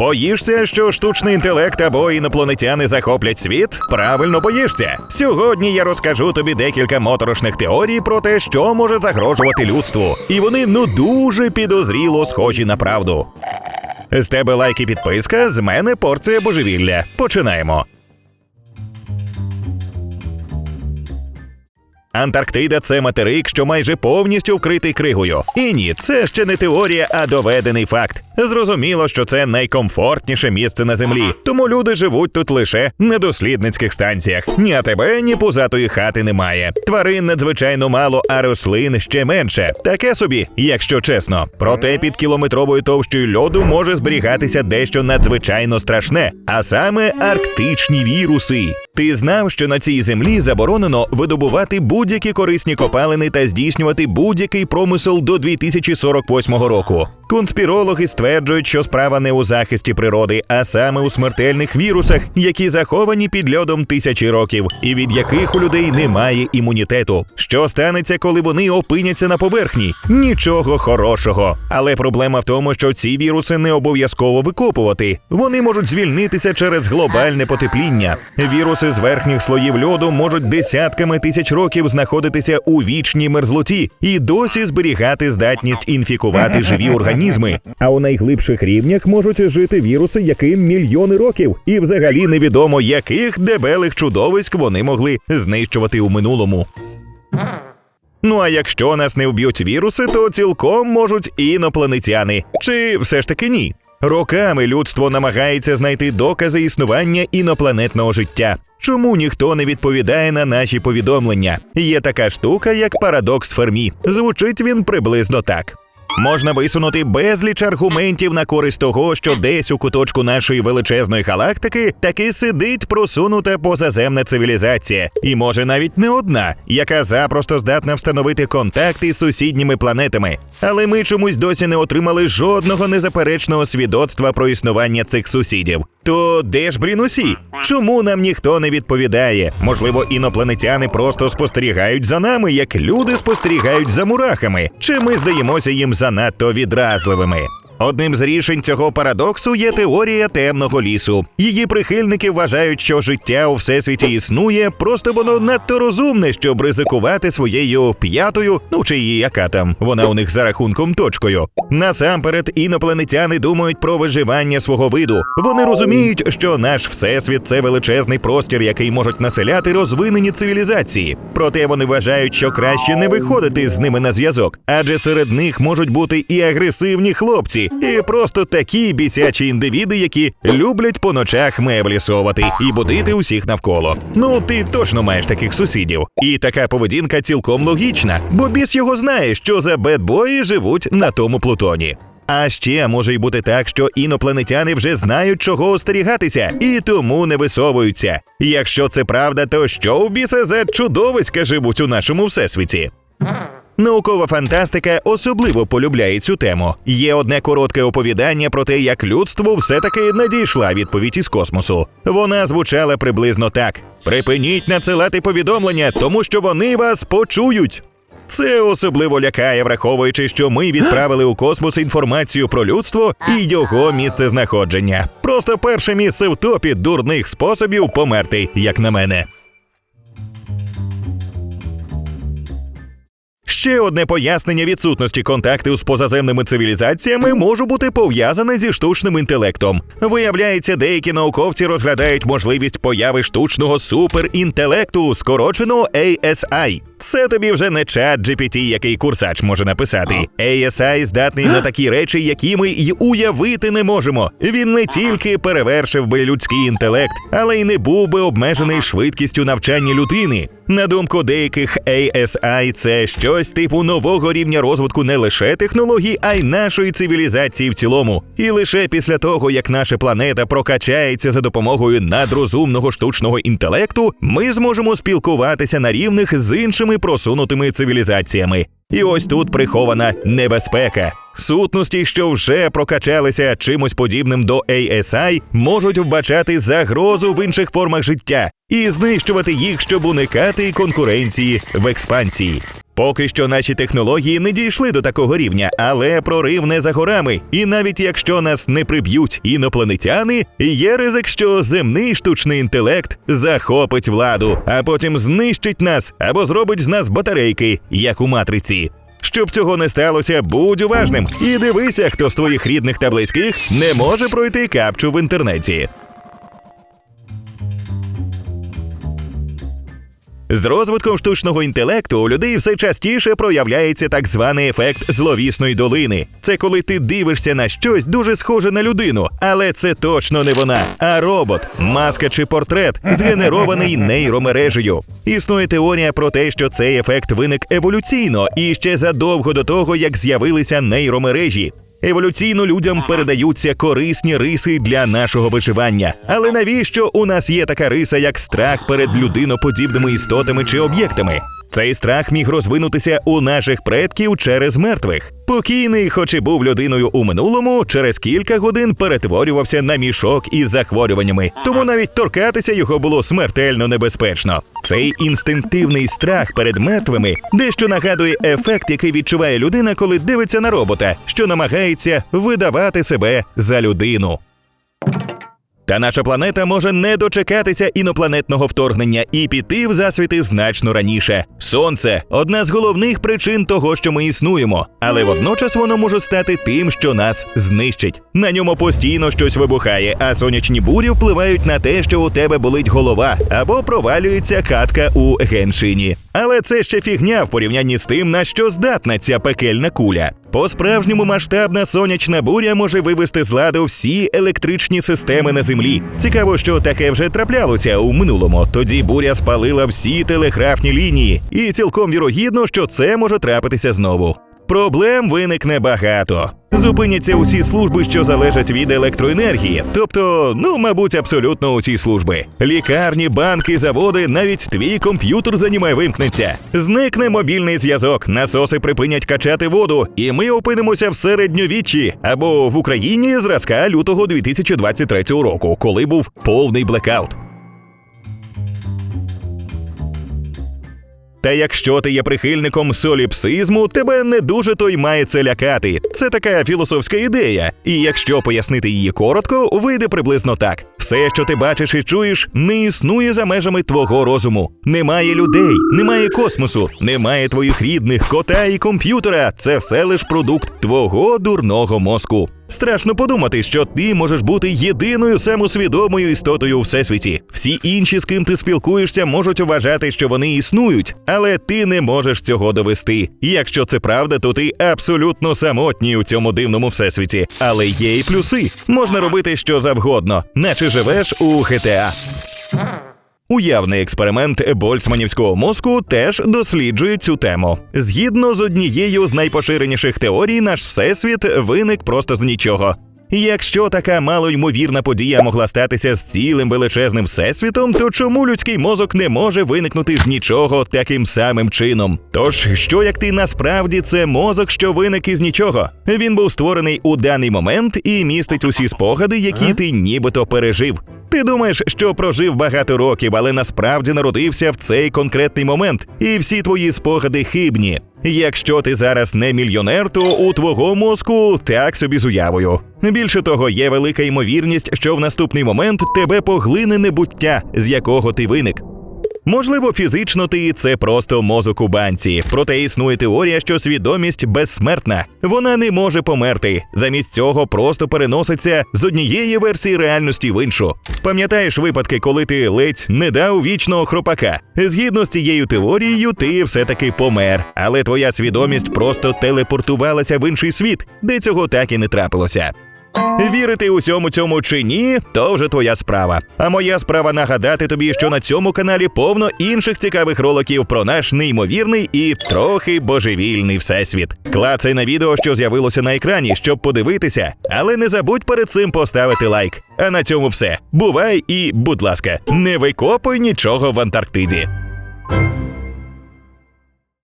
Боїшся, що штучний інтелект або інопланетяни захоплять світ? Правильно боїшся. Сьогодні я розкажу тобі декілька моторошних теорій про те, що може загрожувати людству, і вони ну дуже підозріло схожі на правду. З тебе лайк і підписка, з мене порція божевілля. Починаємо. Антарктида це материк, що майже повністю вкритий кригою. І ні, це ще не теорія, а доведений факт. Зрозуміло, що це найкомфортніше місце на землі, тому люди живуть тут лише на дослідницьких станціях. Ні АТБ, ні пузатої хати немає. Тварин надзвичайно мало, а рослин ще менше. Таке собі, якщо чесно. Проте під кілометровою товщою льоду може зберігатися дещо надзвичайно страшне, а саме арктичні віруси. Ти знав, що на цій землі заборонено видобувати будь-які корисні копалини та здійснювати будь-який промисел до 2048 року. Конспірологи стверджують, що справа не у захисті природи, а саме у смертельних вірусах, які заховані під льодом тисячі років, і від яких у людей немає імунітету. Що станеться, коли вони опиняться на поверхні? Нічого хорошого. Але проблема в тому, що ці віруси не обов'язково викопувати. Вони можуть звільнитися через глобальне потепління. Віруси з верхніх слоїв льоду можуть десятками тисяч років знаходитися у вічній мерзлоті і досі зберігати здатність інфікувати живі організми. А у найглибших рівнях можуть жити віруси, яким мільйони років, і взагалі невідомо, яких дебелих чудовиськ вони могли знищувати у минулому. Ну а якщо нас не вб'ють віруси, то цілком можуть інопланетяни. Чи все ж таки ні? Роками людство намагається знайти докази існування інопланетного життя. Чому ніхто не відповідає на наші повідомлення? Є така штука, як парадокс Фермі. Звучить він приблизно так. Можна висунути безліч аргументів на користь того, що десь у куточку нашої величезної галактики таки сидить просунута позаземна цивілізація, і може навіть не одна, яка запросто здатна встановити контакти з сусідніми планетами. Але ми чомусь досі не отримали жодного незаперечного свідоцтва про існування цих сусідів. То де ж блін усі? Чому нам ніхто не відповідає? Можливо, інопланетяни просто спостерігають за нами, як люди спостерігають за мурахами, чи ми здаємося їм занадто відразливими? Одним з рішень цього парадоксу є теорія темного лісу. Її прихильники вважають, що життя у всесвіті існує, просто воно надто розумне, щоб ризикувати своєю п'ятою, ну чи її яка там, вона у них за рахунком точкою. Насамперед, інопланетяни думають про виживання свого виду. Вони розуміють, що наш всесвіт це величезний простір, який можуть населяти розвинені цивілізації. Проте вони вважають, що краще не виходити з ними на зв'язок, адже серед них можуть бути і агресивні хлопці, і просто такі бісячі індивіди, які люблять по ночах меблі совати і будити усіх навколо. Ну ти точно маєш таких сусідів. І така поведінка цілком логічна, бо біс його знає, що за бедбої живуть на тому Плутоні. А ще може й бути так, що інопланетяни вже знають, чого остерігатися, і тому не висовуються. Якщо це правда, то що у біса за чудовиська живуть у нашому всесвіті? Наукова фантастика особливо полюбляє цю тему. Є одне коротке оповідання про те, як людству все-таки надійшла відповідь із космосу. Вона звучала приблизно так: припиніть надсилати повідомлення, тому що вони вас почують. Це особливо лякає, враховуючи, що ми відправили у космос інформацію про людство і його місце знаходження. Просто перше місце в топі дурних способів померти, як на мене. Ще одне пояснення відсутності контакту з позаземними цивілізаціями може бути пов'язане зі штучним інтелектом. Виявляється, деякі науковці розглядають можливість появи штучного суперінтелекту, скороченого ASI. Це тобі вже не чат GPT, який курсач може написати. ASI здатний на такі речі, які ми й уявити не можемо. Він не тільки перевершив би людський інтелект, але й не був би обмежений швидкістю навчання людини. На думку деяких ASI це щось типу нового рівня розвитку не лише технологій, а й нашої цивілізації в цілому. І лише після того, як наша планета прокачається за допомогою надрозумного штучного інтелекту, ми зможемо спілкуватися на рівних з іншими просунутими цивілізаціями. І ось тут прихована небезпека. Сутності, що вже прокачалися чимось подібним до ASI, можуть вбачати загрозу в інших формах життя і знищувати їх, щоб уникати конкуренції в експансії. Поки що наші технології не дійшли до такого рівня, але прорив не за горами. І навіть якщо нас не приб'ють інопланетяни, є ризик, що земний штучний інтелект захопить владу, а потім знищить нас або зробить з нас батарейки, як у матриці. Щоб цього не сталося, будь уважним і дивися, хто з твоїх рідних та близьких не може пройти капчу в інтернеті. З розвитком штучного інтелекту у людей все частіше проявляється так званий ефект зловісної долини. Це коли ти дивишся на щось дуже схоже на людину, але це точно не вона, а робот, маска чи портрет, згенерований нейромережею. Існує теорія про те, що цей ефект виник еволюційно і ще задовго до того, як з'явилися нейромережі. Еволюційно людям передаються корисні риси для нашого виживання. Але навіщо у нас є така риса, як страх перед людиноподібними істотами чи об'єктами? Цей страх міг розвинутися у наших предків через мертвих. Покійний, хоч і був людиною у минулому, через кілька годин перетворювався на мішок із захворюваннями, тому навіть торкатися його було смертельно небезпечно. Цей інстинктивний страх перед мертвими дещо нагадує ефект, який відчуває людина, коли дивиться на робота, що намагається видавати себе за людину. Та наша планета може не дочекатися інопланетного вторгнення і піти в засвіти значно раніше. Сонце одна з головних причин того, що ми існуємо, але водночас воно може стати тим, що нас знищить. На ньому постійно щось вибухає, а сонячні бурі впливають на те, що у тебе болить голова або провалюється катка у геншині. Але це ще фігня в порівнянні з тим, на що здатна ця пекельна куля. По-справжньому масштабна сонячна буря може вивести з ладу всі електричні системи на землі. Цікаво, що таке вже траплялося у минулому. Тоді буря спалила всі телеграфні лінії, і цілком вірогідно, що це може трапитися знову. Проблем виникне багато. Зупиняться усі служби, що залежать від електроенергії, тобто, ну, мабуть, абсолютно усі служби. Лікарні, банки, заводи, навіть твій комп'ютер за вимкнеться. Зникне мобільний зв'язок, насоси припинять качати воду, і ми опинимося в середньовіччі або в Україні зразка лютого 2023 року, коли був повний блекаут. Та якщо ти є прихильником соліпсизму, тебе не дуже то й має це лякати. Це така філософська ідея. І якщо пояснити її коротко, вийде приблизно так: все, що ти бачиш і чуєш, не існує за межами твого розуму. Немає людей, немає космосу, немає твоїх рідних, кота і комп'ютера. Це все лиш продукт твого дурного мозку. Страшно подумати, що ти можеш бути єдиною самосвідомою істотою у всесвіті. Всі інші, з ким ти спілкуєшся, можуть вважати, що вони існують, але ти не можеш цього довести. Якщо це правда, то ти абсолютно самотній у цьому дивному всесвіті. Але є і плюси. Можна робити що завгодно, наче живеш у GTA. Уявний експеримент больцманівського мозку теж досліджує цю тему. Згідно з однією з найпоширеніших теорій, наш всесвіт виник просто з нічого. Якщо така малоймовірна подія могла статися з цілим величезним всесвітом, то чому людський мозок не може виникнути з нічого таким самим чином? Тож, що як ти насправді це мозок, що виник із нічого? Він був створений у даний момент і містить усі спогади, які ти нібито пережив. Ти думаєш, що прожив багато років, але насправді народився в цей конкретний момент, і всі твої спогади хибні. Якщо ти зараз не мільйонер, то у твого мозку так собі з уявою. Більше того, є велика ймовірність, що в наступний момент тебе поглине небуття, з якого ти виник. Можливо, фізично ти це просто мозок у банці. Проте існує теорія, що свідомість безсмертна. Вона не може померти. Замість цього просто переноситься з однієї версії реальності в іншу. Пам'ятаєш випадки, коли ти ледь не дав вічного хропака? Згідно з цією теорією, ти все-таки помер, але твоя свідомість просто телепортувалася в інший світ, де цього так і не трапилося. Вірити усьому цьому чи ні, то вже твоя справа. А моя справа нагадати тобі, що на цьому каналі повно інших цікавих роликів про наш неймовірний і трохи божевільний всесвіт. Клацай на відео, що з'явилося на екрані, щоб подивитися, але не забудь перед цим поставити лайк. А на цьому все. Бувай і, будь ласка, не викопуй нічого в Антарктиді.